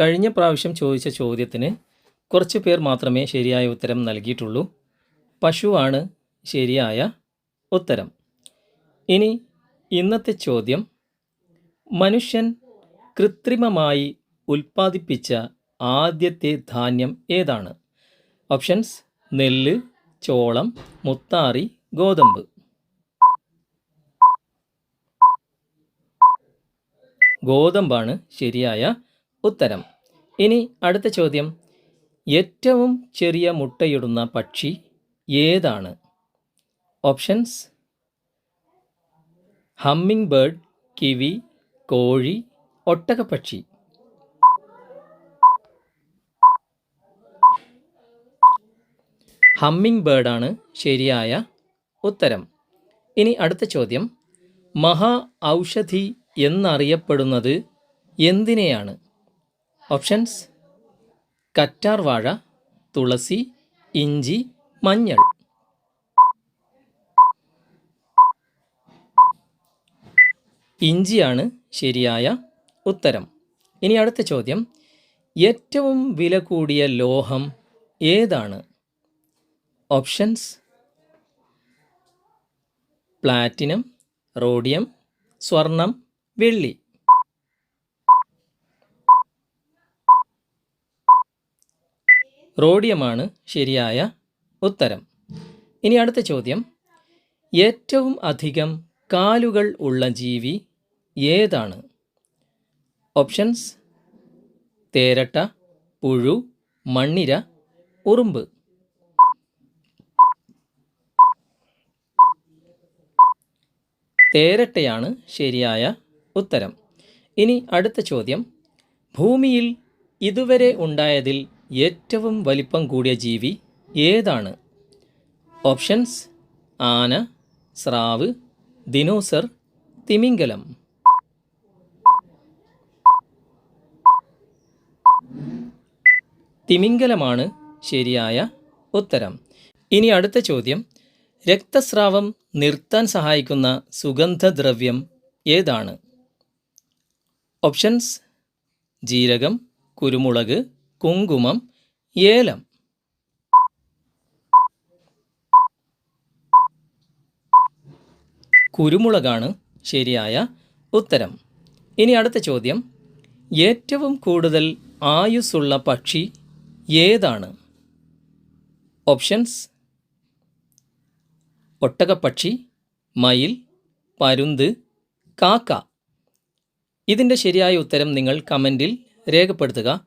കഴിഞ്ഞ പ്രാവശ്യം ചോദിച്ച ചോദ്യത്തിന് കുറച്ച് പേർ മാത്രമേ ശരിയായ ഉത്തരം നൽകിയിട്ടുള്ളൂ. പശുവാണ് ശരിയായ ഉത്തരം. ഇനി ഇന്നത്തെ ചോദ്യം. മനുഷ്യൻ കൃത്രിമമായി ഉൽപ്പാദിപ്പിച്ച ആദ്യത്തെ ധാന്യം ഏതാണ്? ഓപ്ഷൻസ് നെല്ല് ചോളം മുത്താറി ഗോതമ്പ്. ഗോതമ്പാണ് ശരിയായ ഉത്തരം. ഇനി അടുത്ത ചോദ്യം. ഏറ്റവും ചെറിയ മുട്ടയിടുന്ന പക്ഷി ഏതാണ്? ഓപ്ഷൻസ്. ഹമ്മിങ് ബേർഡ് കിവി കോഴി ഒട്ടകപ്പക്ഷി. ഹമ്മിങ് ബേർഡാണ് ശരിയായ ഉത്തരം. ഇനി അടുത്ത ചോദ്യം. മഹാ ഔഷധി എന്നറിയപ്പെടുന്നത് എന്തിനെയാണ്? ഓപ്ഷൻസ് കറ്റാർ വാഴ തുളസി ഇഞ്ചി മഞ്ഞൾ. ഇഞ്ചിയാണ് ശരിയായ ഉത്തരം. ഇനി അടുത്ത ചോദ്യം. ഏറ്റവും വില കൂടിയ ലോഹം ഏതാണ്? ഓപ്ഷൻസ് പ്ലാറ്റിനം റോഡിയം സ്വർണം വെള്ളി. റോഡിയമാണ് ശരിയായ ഉത്തരം. ഇനി അടുത്ത ചോദ്യം. ഏറ്റവും അധികം കാലുകൾ ഉള്ള ജീവി ഏതാണ്? ഓപ്ഷൻസ്. തേരട്ട പുഴു മണ്ണിര ഉറുമ്പ്. തേരട്ടയാണ് ശരിയായ ഉത്തരം. ഇനി അടുത്ത ചോദ്യം. ഭൂമിയിൽ ഇതുവരെ ഉണ്ടായതിൽ ഏറ്റവും വലിപ്പം കൂടിയ ജീവി ഏതാണ്? ഓപ്ഷൻസ് ആന സ്രാവ് ദിനോസർ തിമിംഗലം. തിമിംഗലമാണ് ശരിയായ ഉത്തരം. ഇനി അടുത്ത ചോദ്യം. രക്തസ്രാവം നിർത്താൻ സഹായിക്കുന്ന സുഗന്ധദ്രവ്യം ഏതാണ്? ഓപ്ഷൻസ് ജീരകം കുരുമുളക് കുങ്കുമം ഏലം. കുരുമുളകാണ് ശരിയായ ഉത്തരം. ഇനി അടുത്ത ചോദ്യം. ഏറ്റവും കൂടുതൽ ആയുസ്സുള്ള പക്ഷി ഏതാണ്? ഓപ്ഷൻസ്. ഒട്ടകപ്പക്ഷി മയിൽ പരുന്ത് കാക്ക. ഇതിന്റെ ശരിയായ ഉത്തരം നിങ്ങൾ കമന്റിൽ രേഖപ്പെടുത്തുക.